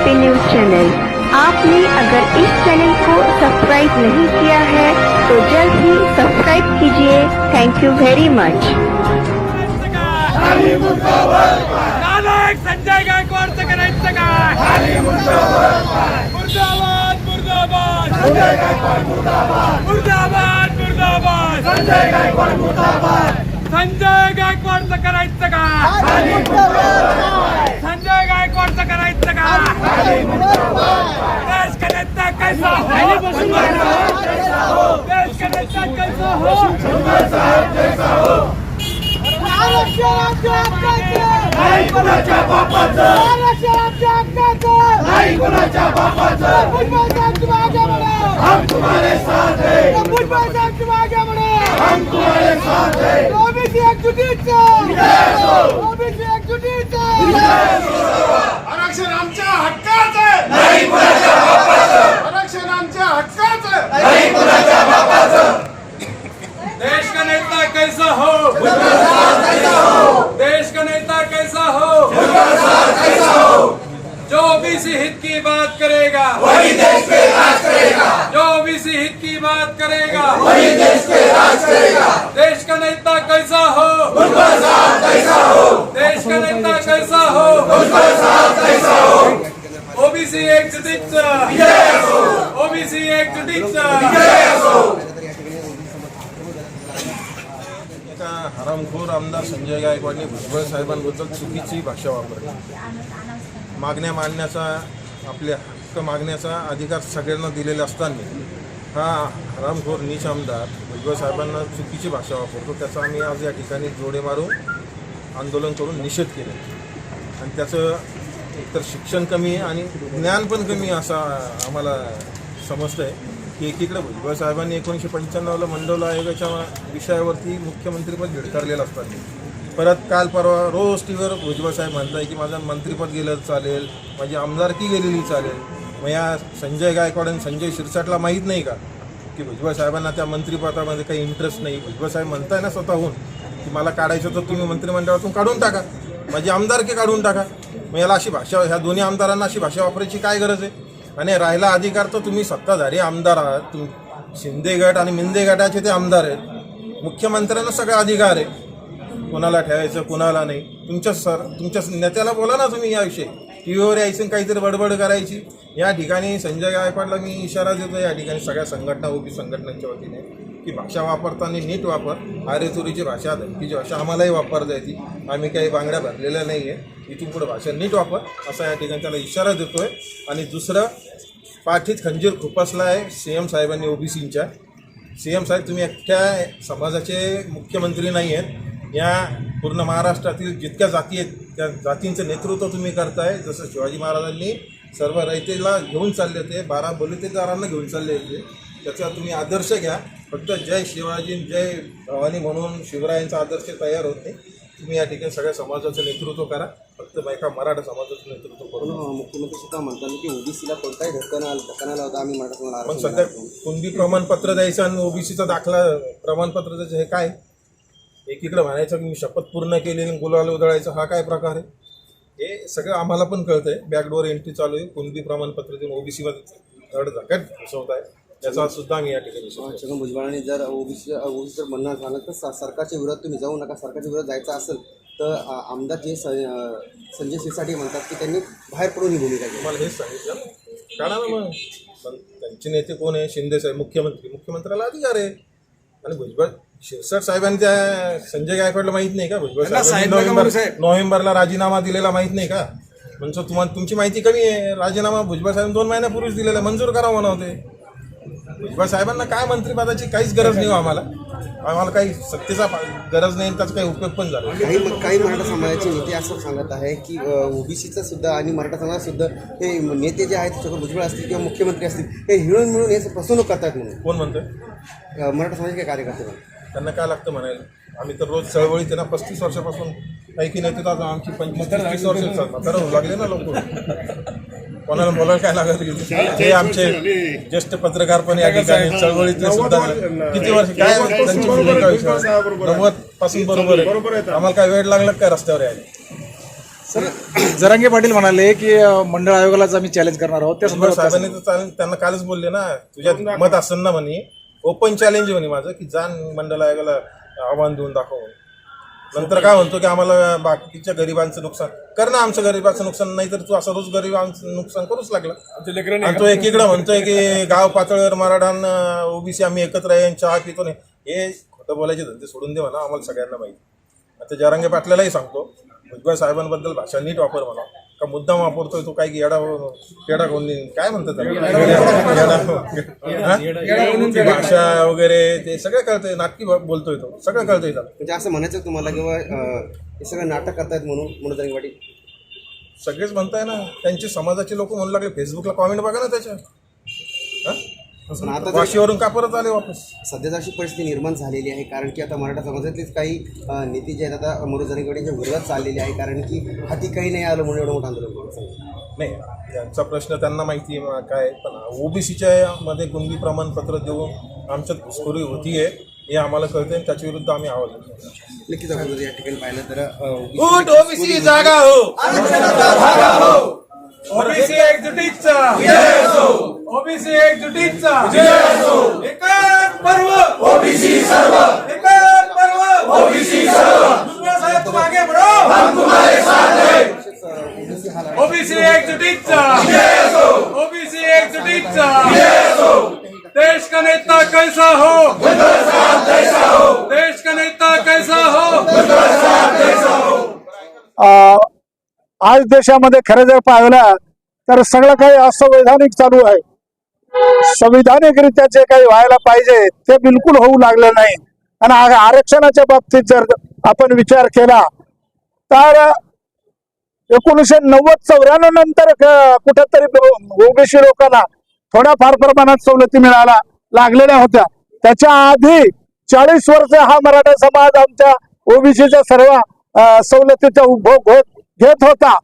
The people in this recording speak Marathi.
एमपी न्यूज़ चैनल आपने अगर इस चैनल को सब्सक्राइब नहीं किया है तो जल्द ही सब्सक्राइब कीजिए। Thank you very much Sanjay गायकवाडचं करायचं काय मुर्दाबाद। मुर्दाबाद मुर्दाबाद। मुर्दाबाद। संजय गायकवाड मुर्दाबाद। संजय करायचं काय देश का नेता कैसा हो देश का नेता कैसा हो नाही कुणाच्या बापाचं नाही कुणाच्या बापाचं हम तुम्हारे साथ है हम तुम्हारे साथ है आमच्या हक्काचं नाही कुणाच्या बापाचं आरक्षण आमच्या हक्काचं नहीं कुणाच्या बापाचं देश का नेता कैसा हो देश का नेता कैसा हो जो ओबीसी हित की बात करेगा वही देश पे राज करेगा ओबीसी हित की बात करेगा। वही देश पे राज करेगा। देश का नेता कैसा हो? कैसा हो? देश का नेता कैसा हो? कैसा हो? ओबीसी एक जुटीचं ओबीसी एक एका हरामखोर आमदार संजय गायकवाडने भुजबळ साहेबांबद्दल चुकीची भाषा वापरली. मागण्या मांडण्याचा आपले हक्क मागण्याचा अधिकार सगळ्यांना दिलेला असताना हा हरामखोर नीच आमदार भुजबळ साहेबांना चुकीची भाषा वापरतो. त्याचा आम्ही आज या ठिकाणी जोडे मारून आंदोलन करून निषेध केला. आणि त्याचं एकतर शिक्षण कमी आणि ज्ञान पण कमी असा आम्हाला समजतं आहे की एकीकडे भुजबळ साहेबांनी एकोणीसशे पंच्याण्णवला मंडल आयोगाच्या विषयावरती मुख्यमंत्रीपद झिडकारलेलं असतात परत काल परवा रोज टीव्हीवर भुजबळ साहेब म्हणताय की माझं मंत्रीपद गेलं चालेल माझी आमदारकी गेलेली चालेल. मग या संजय गायकवाड आणि संजय शिरसाटला माहीत नाही का? की भुजबळ साहेबांना त्या मंत्रिपदामध्ये काही इंटरेस्ट नाही. भुजबळ साहेब म्हणताय ना स्वतःहून की मला काढायचं तर तुम्ही मंत्रिमंडळातून काढून टाका. माझी आमदारकी काढून टाका. मग याला अशी भाषा ह्या दोन्ही आमदारांना अशी भाषा वापरायची काय गरज आहे? आणि राहिला अधिकार तर तुम्ही सत्ताधारी आमदार आहात. तुम शिंदे गट आणि मिंदे गटाचे ते आमदार आहेत. मुख्यमंत्र्यांना सगळा अधिकार आहे. कोणाला ठेवायचं कोणाला नाही. तुमच्या सर तुमच्या नेत्याला बोला ना तुम्ही याविषयी. टी व्हीवर यायचं काहीतरी बडबड करायची. या ठिकाणी संजय गायकवाडला मी इशारा देतो या ठिकाणी सगळ्या संघटना ओबी संघटनांच्या वतीने की भाषा वापरताना नीट वापर. आरेचोरीची भाषा धमकीची भाषा आम्हालाही वापरता येते. आम्ही काही बांगड्या भरलेल्या नाही आहे इथून पुढे भाषा नीट वापर असा या ठिकाणी त्याला इशारा देतोय. आणि दुसरं पाठीत खंजीर खुपसला आहे सी एम साहेबांनी ओबीसींच्या. सी एम साहेब तुम्ही एकट्या समाजाचे मुख्यमंत्री नाही आहेत या पूर्ण महाराष्ट्रातील जितक्या जाती आहेत त्या जातींचं नेतृत्व तुम्ही करताय जसं शिवाजी महाराजांनी सर्व रयतेला घेऊन चालले होते बारा बलुतेदारांना घेऊन चालले होते. त्याचा तुम्ही आदर्श घ्या. फक्त जय शिवाजी जय भवानी म्हणून शिवरायांचा आदर्श तयार होते तुम्ही या ठिकाणी सगळ्या समाजाचं नेतृत्व करा. फक्त एका मराठा समाजाचं नेतृत्व करू नका. पण मुख्यमंत्री सुद्धा म्हणतात की ओबीसीला कोणताही धक्का नाही धक्का नाही लावता आम्ही मराठा पण सध्या. कुणबी प्रमाणपत्र द्यायचं आणि ओबीसीचा दाखला प्रमाणपत्र द्यायचं हे काय? एकीकडे म्हणायचं की मी शपथ पूर्ण केली आणि गुलाल उधळायचं हा काय प्रकार आहे? हे सगळं आम्हाला पण कळतंय. बॅकडोर एंट्री चालू आहे. कुणबी प्रमाणपत्र देऊन ओबीसीमध्ये धड झकाट घुसवत आहे. याचा सुद्धा आम्ही या ठिकाणी. छगन भुजबळांनी जर ओबीसी ओबीसी जर म्हणणं झालं तर सरकारच्या विरोधात तुम्ही जाऊ नका. सरकारच्या विरोधात जायचं असेल तर आमदार जे संजय सिरसाटे म्हणतात की त्यांनी बाहेर पडून ही भूमिका घेतली. तुम्हाला हेच सांगितलं. ना. काढा ना मग. पण त्यांचे नेते कोण आहे? शिंदे साहेब मुख्यमंत्री. मुख्यमंत्र्याला अधिकार आहे. आणि भुजबळ शिरसाट साहेबांनी त्या संजय गायकवाडला माहीत नाही का? भुजबळ साहेबांनी नोव्हेंबर नोव्हेंबरला राजीनामा दिलेला माहीत नाही का? म्हणजे तुम्हाला तुमची माहिती कमी आहे. राजीनामा भुजबळ साहेब दोन महिन्यापूर्वीच दिलेला मंजूर करा म्हणा होते भुजबळ साहेबांना काय मंत्रिपदाची काहीच गरज नाही हो आम्हाला. आम्हाला काही सत्तेचा पा- गरज नाही आणि त्याचा काही उपयोग पण झाला काही काही मराठा समाजाचे नेते असं सांगत आहे की ओबीसीचं सुद्धा आणि मराठा समाज सुद्धा हे नेते जे आहेत छगन भुजबळ असतील किंवा मुख्यमंत्री असतील हे हिळून मिळून हे फसवणूक करतात म्हणून. कोण म्हणतोय? अं, मराठा समाजाचे काय कार्यकर्ते म्हणून. त्यांना काय लागतं म्हणायला? आम्ही तर रोज चळवळीत आहे ना पस्तीस वर्षापासून ऐकी नाही तर आमची पंचवीस तीस वर्ष म्हातारा होऊ लागले ना लोक कोणाला बोलायला काय लागत हे आमचे ज्येष्ठ पत्रकार पण या ठिकाणी चळवळीतले सुद्धा किती वर्ष काय त्यांची भूमिका विचारा. नव्वदपासून बरोबर आहे. आम्हाला काय वेळ लागला काय रस्त्यावर यायला? जरांगे पाटील म्हणाले की मंडळ आयोगालाच आम्ही चॅलेंज करणार आहोत. त्या साहेबांनी तर त्यांना कालच बोलले ना तुझ्यात मत असेल ना म्हणे. ओपन चॅलेंज म्हणे माझं की जाण मंडळ आयोगाला आव्हान देऊन दाखव. नंतर काय म्हणतो की आम्हाला बाकीच्या गरिबांचं नुकसान कर ना आमचं गरिबाचं नुकसान नाही तर तू असं रोज गरिबांचं नुकसान करूच लागला. आणि तो एकीकडे म्हणतोय की गाव पातळीवर मराठान ओबीसी आम्ही एकत्र आहे चहा पितो नाही. हे खोटं बोलायचे धंदे सोडून दे म्हणा आम्हाला सगळ्यांना माहिती. आता जरांगे पाटलालाही सांगतो भुजबळ साहेबांबद्दल भाषा नीट वापर म्हणा. का मुद्दाम वापरतोय तो काय येडा येडा कोणी काय म्हणतात त्याला? भाषा वगैरे ते सगळं कळतंय नाटकी बोलतोय तो. सगळं कळतंय त्याला. म्हणजे असं म्हणायचं तुम्हाला किंवा हे सगळं नाटक करतायत म्हणून जरांगे पाटील सगळेच म्हणताय ना त्यांची समाजाचे लोक म्हणू लागले फेसबुकला कॉमेंट बघा ना त्याच्या? पण आता वाशीवरून का परत आले वापस सध्या अशी परिस्थिती निर्माण झालेली आहे कारण की आता मराठा समाजातलीच काही नेते जे आहेत आता मनोज जरांगेवाडीच्या विरोधात चाललेले आहे कारण की हाती काही नाही आलं म्हणून एवढं मोठं आंदोलन. नाही त्यांचा प्रश्न त्यांना माहिती आहे काय पण ओबीसीच्या मध्ये गुंडी प्रमाणपत्र देऊन आमच्यात घुसखोरी होतीये हे आम्हाला कळते आणि त्याच्या विरुद्ध आम्ही आवाज. नक्कीच या ठिकाणी पाहिलं तर ओबीसी जागा हो ओबीसी एकजुटीचा. ओबीसी एकजुटीचा. एकच पर्व. ओबीसी सर्व. एकच पर्व. ओबीसी सर्व. साहेब तुम आगे बढ़ो हम तुम्हारे साथ हैं. ओबीसी एकजुटीचा. ओबीसी एकजुटीचा. देश का नेता कैसा हो देश का नेता कैसा हो अ, आज देशामध्ये खरं जर पाहिलं तर सगळं काही असंवैधानिक चालू आहे. संविधानिकरित्या जे काही व्हायला पाहिजे ते बिलकुल होऊ लागलं नाही. आणि आरक्षणाच्या बाबतीत जर आपण विचार केला तर एकोणीसशे नव्वद चौऱ्याण्णव नंतर कुठेतरी ओबीसी लोकांना थोड्याफार प्रमाणात सवलती मिळायला लागलेल्या होत्या. त्याच्या आधी चाळीस वर्ष हा मराठा समाज आमच्या ओबीसीच्या सर्व सवलतीचा उपभोग होत घेत होता.